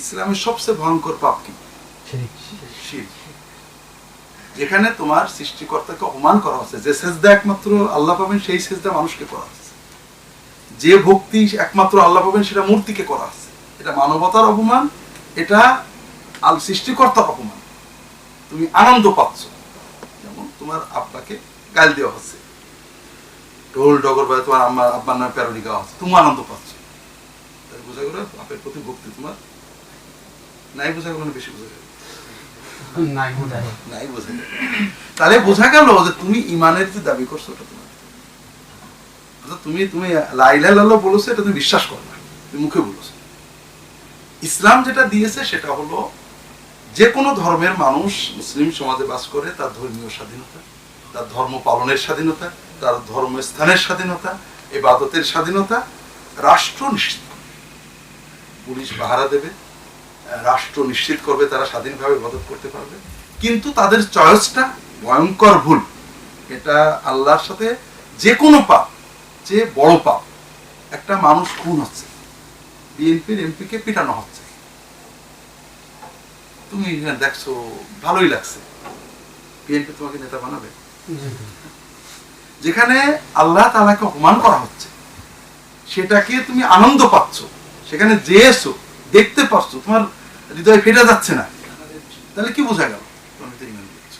ইসলামের সবচেয়ে ভয়ঙ্কর পাপ কি? যেখানে তোমার সৃষ্টিকর্তাকে অপমান করা হচ্ছে যে সেজদা একমাত্র আল্লাহ পাবেন সেই সেজদা মানুষকে করা হচ্ছে। যে ভক্তি একমাত্র আল্লাহ পাবেন সেটা মূর্তিকে করা হচ্ছে। এটা মানবতার অপমান এটা আল সৃষ্টিকর্তার অপমান। তুমি আনন্দ পাচ্ছ। যেমন তোমার আব্বাকে গাল দেওয়া হচ্ছে। ঢোল ডগর বাজে তোমার আম্মা আব্বার নামে প্যারোডি গাওয়া হচ্ছে। তুমি আনন্দ পাচ্ছ। বোঝা গেল বাপের প্রতি ভক্তি তোমার নাই বোঝা গেল বেশি বোঝা গেল নাই বোঝা গেল তাহলে বোঝা গেল যে তুমি ইমানের যে দাবি করছ ওটা তোমার। তুমি তুমি লাইলা লাল্লাহ বলেছ এটা তুমি বিশ্বাস করো না। তুমি মুখে বলেছ। ইসলাম যেটা দিয়েছে সেটা হলো যে কোনো ধর্মের মানুষ মুসলিম সমাজে বাস করে তার ধর্মীয় স্বাধীনতা তার ধর্ম পালনের স্বাধীনতা তার ধর্মস্থানের স্বাধীনতা এবাদতের স্বাধীনতা রাষ্ট্র নিশ্চিত পুলিশ পাহারা দেবে রাষ্ট্র নিশ্চিত করবে, তারা স্বাধীনভাবে মদত করতে পারবে। কিন্তু তাদের চয়েসটা ভয়ঙ্কর ভুল। এটা আল্লাহর সাথে যে কোনো পাপ, যে বড় পাপ, একটা মানুষ খুন হচ্ছে। বিএনপির এমপিকে পিটানো হচ্ছে। তুমি দেখছ, ভালোই লাগছে। বিএনপি তোমাকে নেতা বানাবে? যেখানে আল্লাহ তালাকে অপমান করা হচ্ছে, সেটাকে তুমি আনন্দ পাচ্ছ। সেখানে যেয়েছো দেখতে পাচ্ছ তোমার হৃদয় ফেটে যাচ্ছে না। তাহলে কি বোঝা গেল? তুমি ইমান দেখছ